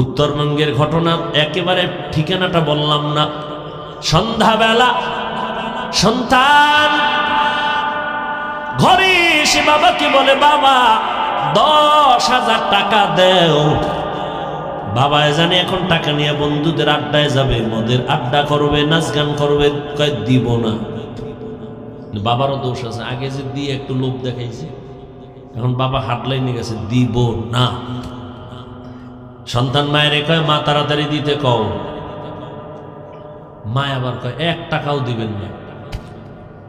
উত্তরবঙ্গের ঘটনা একেবারে ঠিকানাটা বললাম না। সন্ধ্যাবেলা সন্তান ঘরে এসে বাবাকে বলে, বাবা, দশ হাজার টাকা দেও। বাবা জানে এখন টাকা নিয়ে বন্ধুদের আড্ডায় যাবে, মদের আড্ডা করবে, নাচ গান করবে দিব না। বাবারও দোষ আছে, আগে যে দিয়ে একটু লোভ দেখাইছে, এখন বাবা হাটলাইনে গেছে, দিব না। সন্তান মায়ের কয়, মা তাড়াতাড়ি দিতে কও। মা আবার কয়, এক টাকাও দিবেন না।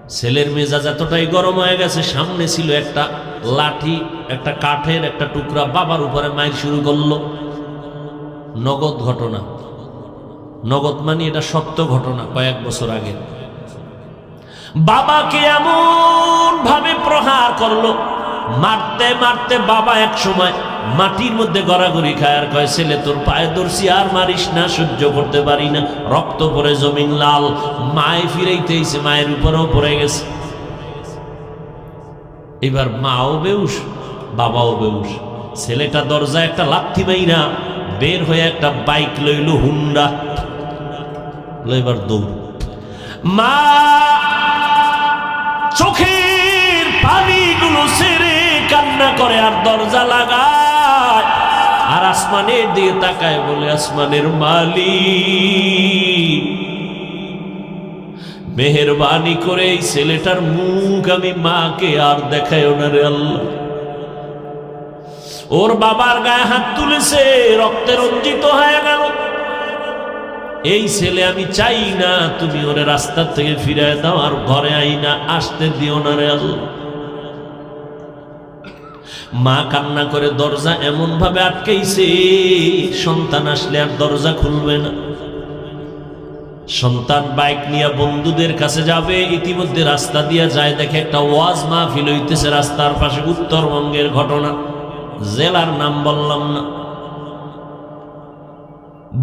ছেলের মেজাজ এতটাই গরম হয়ে গেছে, সামনে ছিল একটা লাঠি, একটা কাঠের, একটা টুকরা, বাবার উপরে মায়ের শুরু করল। নগদ ঘটনা। নগদ মানে এটা সত্য ঘটনা, কয়েক বছর আগে। বাবাকে এমন ভাবে প্রহার করল মারতে মারতে বাবা এক সময় মাটির মধ্যে গড়াগড়ি খায় আর কয়, ছেলে, তোর পায়ে ধরছি, আর মারিস না, সহ্য করতে পারি না। রক্ত পরে জমিন লাল। মায়ে ফিরাইতেইছে মায়ের উপরেও পড়ে গেছে। এবার মাও বেউস, বাবাও বেউস। ছেলেটা দরজায় একটা লাথি মাইরা বের হয়ে একটা বাইক লইল, হুন্ডা। এবার দৌড়। মা, চোখের পানিগুলো সেরে কান্না করে আর দরজা লাগায়। আর আসমানের দিয়ে তাকায় বলে, আসমানের মালিক, মেহরবানি করে এই ছেলেটার মুখ আমি মাকে আর দেখায় ওনারে আল্লাহ। ওর বাবার গায়ে হাত তুলেছে, রক্তে রঞ্জিত হয়ে গেল। এই ছেলে আমি চাই না, তুমি ওরে রাস্তার থেকে ফিরে দাও আর ঘরে আই না আসতে দিও না রে আল্লাহ। মা কান্না করে দরজা এমন ভাবে আটকাইছে, সন্তান আসলে আর দরজা খুলবে না। সন্তান বাইক নিয়ে বন্ধুদের কাছে যাবে, ইতিমধ্যে রাস্তা দিয়ে যায়, দেখে একটা ওয়াজ মাহফিল হইতেছে রাস্তার পাশে উত্তরবঙ্গের ঘটনা। জেলার নাম বললাম না।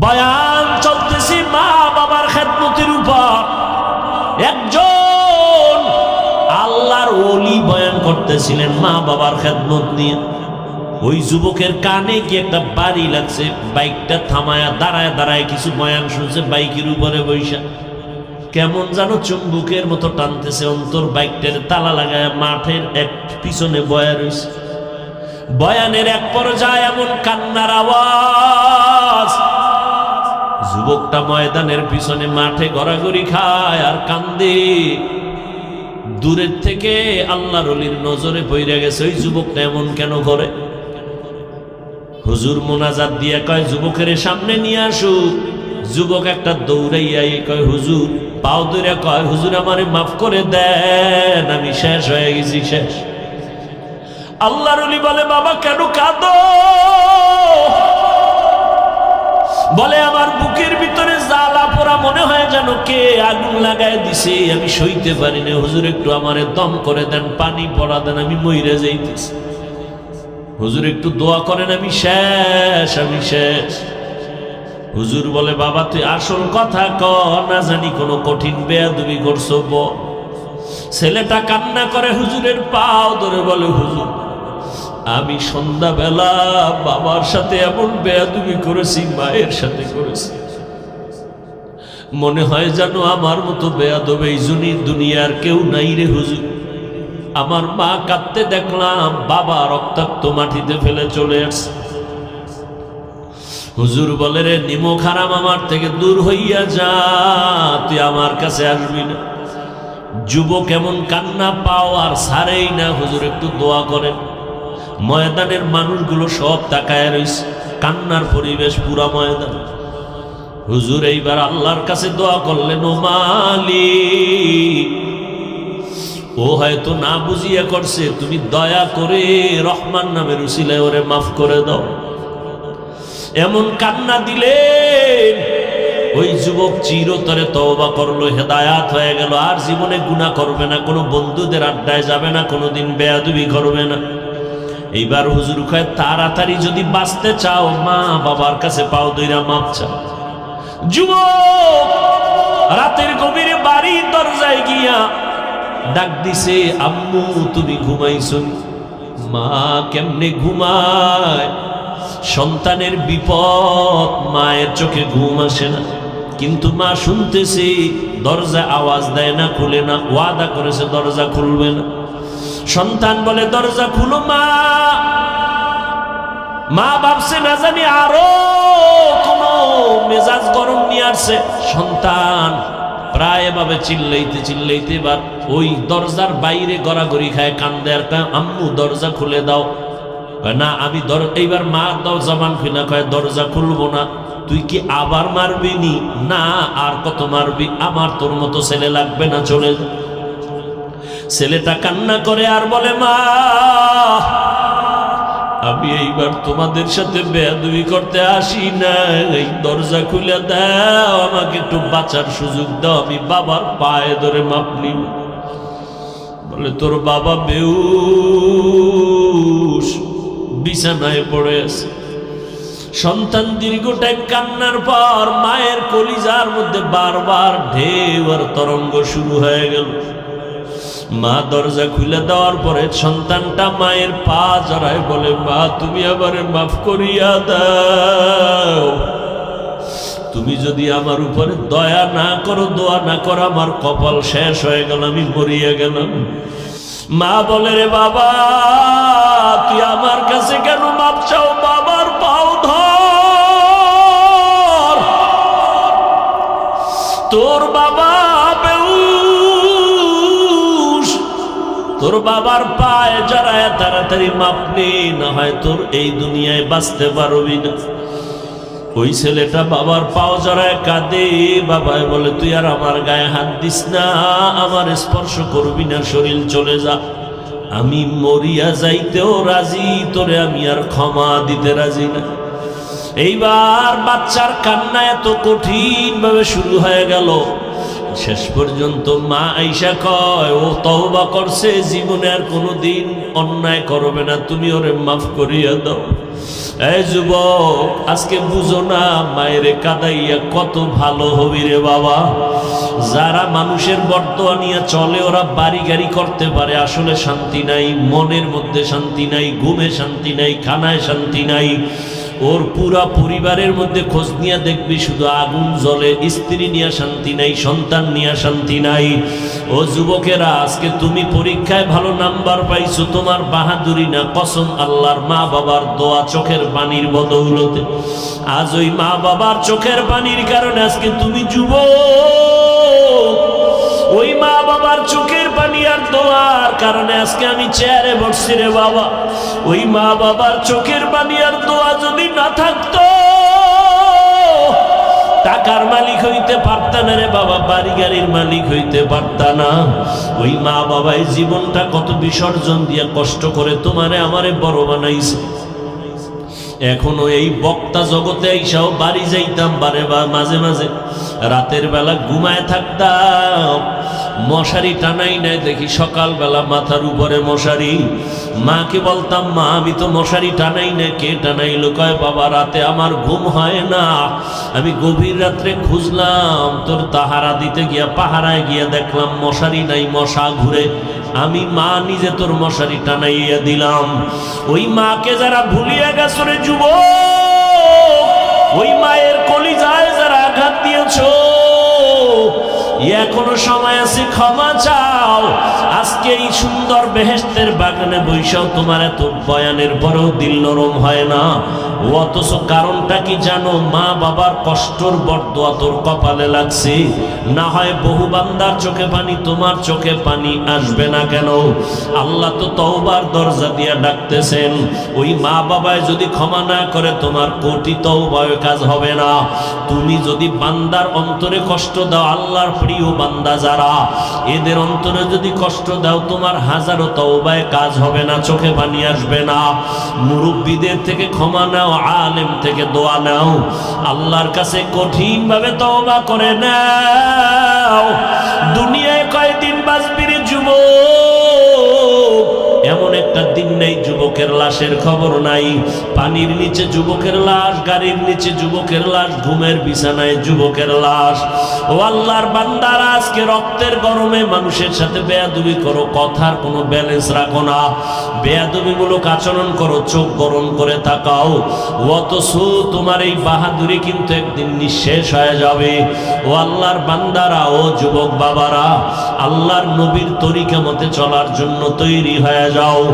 বয়ান চলতেছে মা বাবার খেদমতির উপর। একজন ওলি বয়ান করতেছিলেন মা বাবার খেদমত নিয়ে। ওই যুবকের কানে কি একটা বাড়ি লাগছে, বাইকটা থামায়া দাঁড়ায় দাঁড়ায় কিছু বয়ান শুনছে, বাইকের উপরে বৈশা কেমন যেন চুম্বুকের মতো টানতেছে, অন্তর বাইকটার তালা লাগায় মাঠের এক পিছনে বয়া রয়েছে বয়ানের এক পর্যায়ে এমন কান্নার আওয়াজ। যুবকটা ময়দানের পিছনে মাঠে গড়াগড়ি খায় আর কান্দে। দূরের থেকে আল্লাহ রলির নজরে পইরা গেছে, ওই যুবকটা এমন কেন করে? হুজুর মোনাজাত দিয়ে কয়, যুবকের সামনে নিয়ে আসু। যুবক একটা দৌড়াইয়া কয়, হুজুর, পাও দৌড়ে কয়, হুজুর আমারে মাফ করে দেন, আমি শেষ হয়ে গেছি, শেষ। আল্লাহ রলি বলে, বাবা, কেন কাঁদো? বলে, আমার বুকের ভিতরে জ্বালা পোড়া মনে হয় যেন কে আগুন লাগায় দিছে, আমি সইতে পারি না। হুজুর, একটু আমারে দম করে দেন, পানি পড়া দেন, আমি মইরে যাইতেছি। হুজুর, একটু দোয়া করেন, আমি শেষ আমি শেষ। হুজুর বলে, বাবা, তুই আসল কথা ক, না জানি কোনো কঠিন বেয়াদবি করছ ছেলেটা কান্না করে, হুজুরের পাও ধরে বলে, হুজুর আমি সন্ধ্যাবেলা বাবার সাথে এমন বেয়াদুবি করেছি, মায়ের সাথে করেছি। মনে হয় যেন আমার মতো বেয়াদব এই দুনিয়ার কেউ নাই রে হুজুর। আমার মা কাঁদতে দেখলাম, বাবা রক্তাক্ত মাটিতে ফেলে চলে আসছে। হুজুর বলে, রে নিমক হারাম আমার থেকে দূর হইয়া যা, তুই আমার কাছে আসবি না। যুবক এমন কান্না পাও আর সারেই না, হুজুর, একটু দোয়া করেন। ময়দানের মানুষগুলো সব তাকায় রয়েছে কান্নার পরিবেশ পুরা ময়দান। হুজুর, এইবার আল্লাহর কাছে দোয়া করলেন, ও মালি ও হয়তো না বুঝিয়া করছে, তুমি দয়া করে রহমান নামের উসিলে ওরে মাফ করে দাও। এমন কান্না দিলে ওই যুবক চিরতরে তওবা করল, হেদায়াত হয়ে গেল। আর জীবনে গুণা করবে না, কোনো বন্ধুদের আড্ডায় যাবে না, কোনোদিন বেয়াদুবি করবে না। এইবার হুজুর খায় তাড়াতাড়ি যদি বাঁচতে চাও, মা বাবার কাছে পাও দইরা মাপ চাও। যুবক, রাতের গভীরে বাড়ির দরজায় গিয়া ডাক দিছে, আম্মু, তুমি ঘুমাইছো মা কেমনে ঘুমায়? সন্তানের বিপদ মায়ের চোখে ঘুম আসে না। কিন্তু মা শুনতেছে দরজা আওয়াজ দেয় না, খুলে না, ওয়াদা করেছে, দরজা খুলবে না। সন্তান বলে দরজা খুলো মা। মা ভাবছে না জানি আরও কোনো মেজাজ গরম নিয়ে আসছে। সন্তান প্রায় এভাবে চিল্লাইতে চিল্লাইতে এবার ওই দরজার বাইরে গড়াগড়ি খায় কান্দে আর কয়, আম্মু দরজা খুলে দাও। না আমি এইবার মা দাও জবান খুলে কয় দরজা খুলবো না। তুই কি আবার মারবি নি? না আর কত মারবি? আমার তোর মতো ছেলে লাগবে না চলে ছেলেটা কান্না করে আর বলে, মা, আমি এইবার তোমাদের সাথে বেয়াদুই করতে আসি না এই দরজা খুলে দাও, আমাকে একটু বাঁচার সুযোগ দাও। আমি বাবার পায়ে ধরে মাপ নিব। বলে, তোর বাবা বেউস, বিছানায় পড়ে আছে। সন্তান দীর্ঘ টাইম কান্নার পর মায়ের কলিজার মধ্যে বারবার ঢেউ আর তরঙ্গ শুরু হয়ে গেল। মা দরজা খুলে দেওয়ার পরে সন্তানটা মায়ের পা জড়ায় বলে, মা, তুমি আবার মাফ করিয়া দাও। তুমি যদি আমার উপরে দয়া না করো, দোয়া না করো, আমার কপাল শেষ হয়ে গেল, আমি মরিয়া গেলাম। মা বলে, রে বাবা, তুই আমার কাছে কেন মাপ চাও? বাবার পাও ধর। তোর বাবা তোর বাবার পায়ে জড়ায় তাড়াতাড়ি মাপ নে, না হয় তোর এই দুনিয়ায় বাঁচতে পারবি না। ওই ছেলেটা বাবার পাও জড়ায় কাঁদে বাবায় বলে, তুই আর আমার গায়ে হাত দিস না, আমার স্পর্শ করবি না, শরীর চলে যা। আমি মরিয়া যাইতেও রাজি, তোরে আমি আর ক্ষমা দিতে রাজি না। এইবার বাচ্চার কান্না এত কঠিন ভাবে শুরু হয়ে গেল। শেষ পর্যন্ত মা আইসা কয়, ও তহবা করছে, জীবনে আর কোনো দিন অন্যায় করবে না। তুমি ওরে মাফ করিয়া দাও। এই যুবক, আজকে বুঝো না, মায়েরে কাদাইয়া কত ভালো হবি রে বাবা। যারা মানুষের বর্তমান নিয়ে চলে, ওরা বাড়ি গাড়ি করতে পারে। আসলে শান্তি নাই, মনের মধ্যে শান্তি নাই, ঘুমে শান্তি নাই, খানায় শান্তি নাই। ওর পুরা পরিবারের মধ্যে খোঁজ নিয়ে দেখবি শুধু আগুন জ্বলে, স্ত্রী নিয়ে শান্তি নাই, সন্তান নিয়ে শান্তি নাই। ও যুবকেরা, আজকে তুমি পরীক্ষায় ভালো নাম্বার পাইছো, তোমার বাহাদুরি না, কসম আল্লাহর মা বাবার দোয়া চোখের পানির বদৌলতে। আজ ওই মা বাবার চোখের পানির কারণে আজকে তুমি যুবক। ওই মা বাবার পানি আর দোয়ার কারণে আজকে আমি চেয়ারে বসছি রে বাবা। ওই মা বাবার চোখের পানি আর দোয়া যদি না থাকতো, টাকার মালিক হইতে পারতা রে বাবা, বাড়ি গাড়ির মালিক হইতে পারতা না। ওই মা বাবাই জীবনটা কত বিসর্জন দিয়ে কষ্ট করে তোমারে আমারে বড় বানাইছে। এখনও এই বক্তা জগতে এইসব বাড়ি যাইতাম বারে বা মাঝে মাঝে। রাতের বেলা ঘুমায় থাকতাম। মশারি টানাই নাই, দেখি সকালবেলা মাথার উপরে মশারি। মাকে বলতাম, মা, আমি তো মশারি টানাই না কে টানাইলো? কয়, বাবা, রাতে আমার ঘুম হয় না। আমি গভীর রাত্রে খুঁজলাম, তোর তাহারা দিতে গিয়া পাহারায় গিয়া দেখলাম মশারি নাই, মশা ঘুরে। আমি মা নিজে তোর মশারি টানাইয়া দিলাম। ওই মাকে যারা ভুলিয়া গেছ রে যুব ওই মায়ের কলিজায় যারা আঘাত দিয়েছ এখনও সময় আছে ক্ষমা চাও। আজকে এই সুন্দর বেহেস্তের বাগানে বৈশাও তোমার এত বয়ানের পরেও দিল নরম হয় না। ও অথচ কারণটা কি জানো? মা বাবার কষ্টর বরদোয়া তোর কপালে লাগছে। না হয় বহু বান্দার চোখে পানি, তোমার চোখে পানি আসবে না কেন? আল্লাহ তো তওবার দরজা দিয়া ডাকতেছেন। ওই মা বাবায় যদি ক্ষমা না করে, তোমার কোটি তওবায় কাজ হবে না। তুমি যদি বান্দার অন্তরে কষ্ট দাও, আল্লাহর প্রিয় বান্দা যারা, এদের অন্তরে যদি কষ্ট দাও তোমার হাজারো তওবায় কাজ হবে না, চোখে পানি আসবে না। মুরব্বীদের থেকে ক্ষমা নাও, আলেম থেকে দোয়া নাও। আল্লাহর কাছে কঠিন ভাবে তওবা করে নাও। দুনিয়ায় কয়দিন বাঁচবি যুব এমন একটা দিন নেই যুবকের লাশের খবর নাই। পানির নিচে যুবকের লাশ, গাড়ির নিচে যুবকের লাশ, ঘুমের বিছানায় যুবকের লাশ। ও আল্লাহর বান্দারা, আজকে রক্তের গরমে মানুষের সাথে বেয়াদুবি করো, কথার কোনো ব্যালেন্স রাখো না। বেয়াদবিমূলক আচরণ করো, চোখ গরম করে তাকাও। অথচ তোমার এই বাহাদুরি কিন্তু একদিন নিঃশেষ হয়ে যাবে। ও আল্লাহর বান্দারা, ও যুবক বাবারা, আল্লাহর নবীর তরিকা মতে চলার জন্য তৈরি হয়ে যাও।